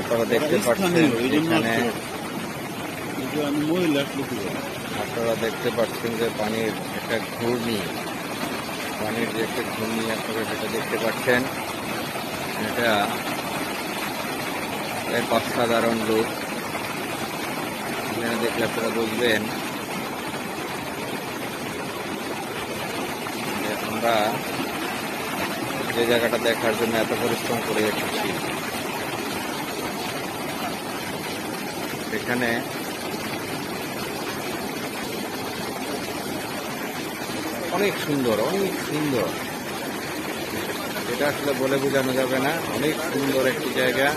আপনারা দেখতে পাচ্ছেন এখানে আপনারা দেখতে পাচ্ছেন যে পানির একটা ঘূর্ণি পানির যে একটা ঘূর্ণি আপনারা সেটা দেখতে পাচ্ছেন। এটা এক অসাধারণ লোক। এখানে দেখলে আপনারা বুঝবেন যে আমরা যে জায়গাটা দেখার জন্য এত পরিশ্রম করে এসেছি। এখানে অনেক সুন্দর অনেক সুন্দর। এটা আসলে বলে বোঝানো যাবে না। অনেক সুন্দর একটি জায়গা।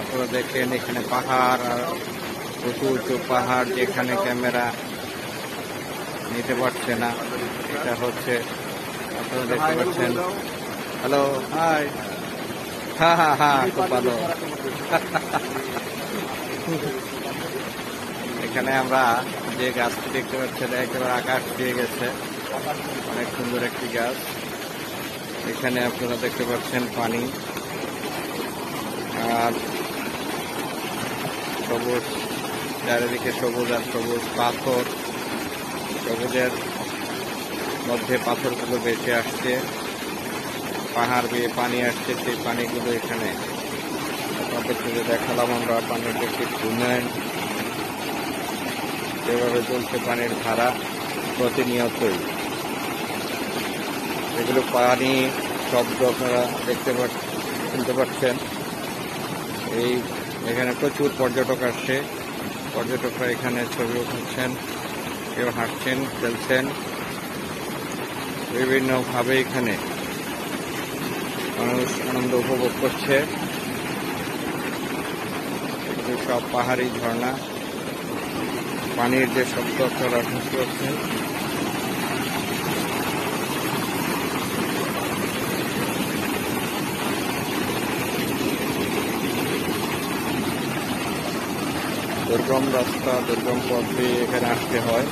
আপনারা দেখেন এখানে পাহাড়, আর উঁচু উঁচু পাহাড় যেখানে ক্যামেরা নিতে পারছে না। এটা হচ্ছে, আপনারা দেখতে পাচ্ছেন। Hello, hi. হ্যাঁ হ্যাঁ হ্যাঁ খুব ভালো। এখানে আমরা যে গাছটি দেখতে পাচ্ছেন একেবারে আকাশ দিয়ে গেছে। অনেক সুন্দর একটি গাছ। এখানে আপনারা দেখতে পাচ্ছেন পানি আর সবুজ, চারিদিকে সবুজ আর সবুজ পাথর। সবুজের মধ্যে পাথরগুলো বেঁচে আসছে। পাহাড় বেয়ে পানি আসছে, সেই পানিগুলো এখানে আপনাদেরকে দেখালাম আমরা পানির একটি উন্নয়ন যেভাবে চলছে পানির ধারা, প্রতিনিয়তই। এগুলো পানি শব্দ আপনারা দেখতে শুনতে পাচ্ছেন। এই, এখানে প্রচুর পর্যটক আসছে। পর্যটকরা এখানে ছবি উঠাচ্ছেন, কেউ হাঁটছেন, খেলছেন। বিভিন্নভাবে এখানে মানুষ আনন্দ উপভোগ করছে। সব পাহাড়ি ঝর্ণা, পানির যে শব্দ আপনারা শুনতে পাচ্ছেন। দুর্গম রাস্তা, দুর্গম পথ দিয়ে এখানে আসতে হয়।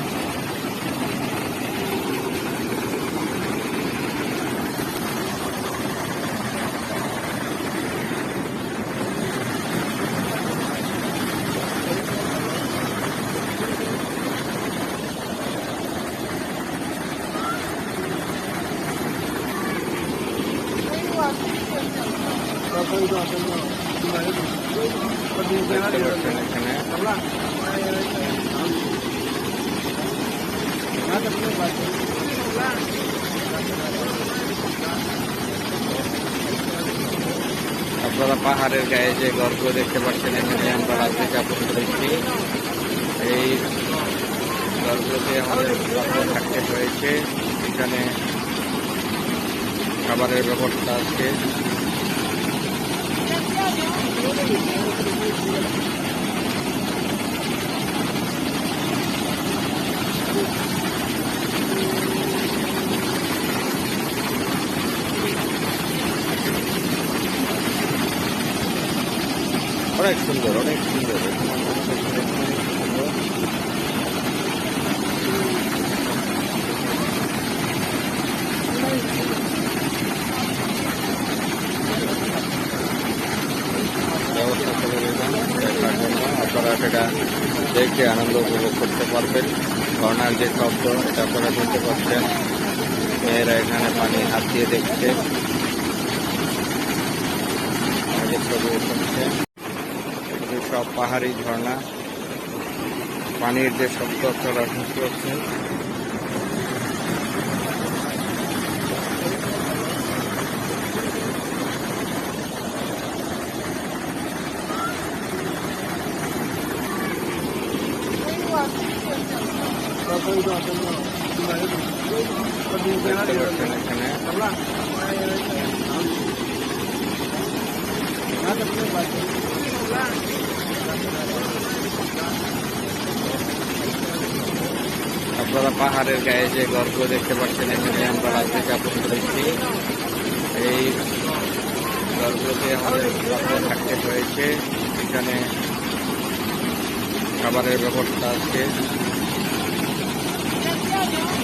আপনারা পাহাড়ের গায়ে যে গর্বগুলো দেখতে পাচ্ছেন, এখানে আমরা রাত্রে যাপন করেছি। এই গর্ভতে আমাদের রাত্রে থাকতে হয়েছে। এখানে খাবারের ব্যবস্থা আছে। অনেক সুন্দর অনেক সুন্দর ব্যবস্থা করে দিলাম দেখার জন্য আপনারা সেটা দেখে আনন্দ উপভোগ করতে পারবেন। ঝর্নার যে শব্দ, এটা আপনারা শুনতে পাচ্ছেন। মেয়েরা এখানে পানি হাত দিয়ে দেখছে সব পাহাড়ি ঝর্ণা। পানির যে শব্দ, আপনারা শুনতে পাচ্ছেন। আপনারা পাহাড়ের গায়ে যে গর্ব দেখতে পাচ্ছেন, এখানে আমরা রাত্রে যাপন করেছি এই গর্ভতে আমাদের থাকতে হয়েছে। এখানে খাবারের ব্যবস্থা আছে। Obrigado.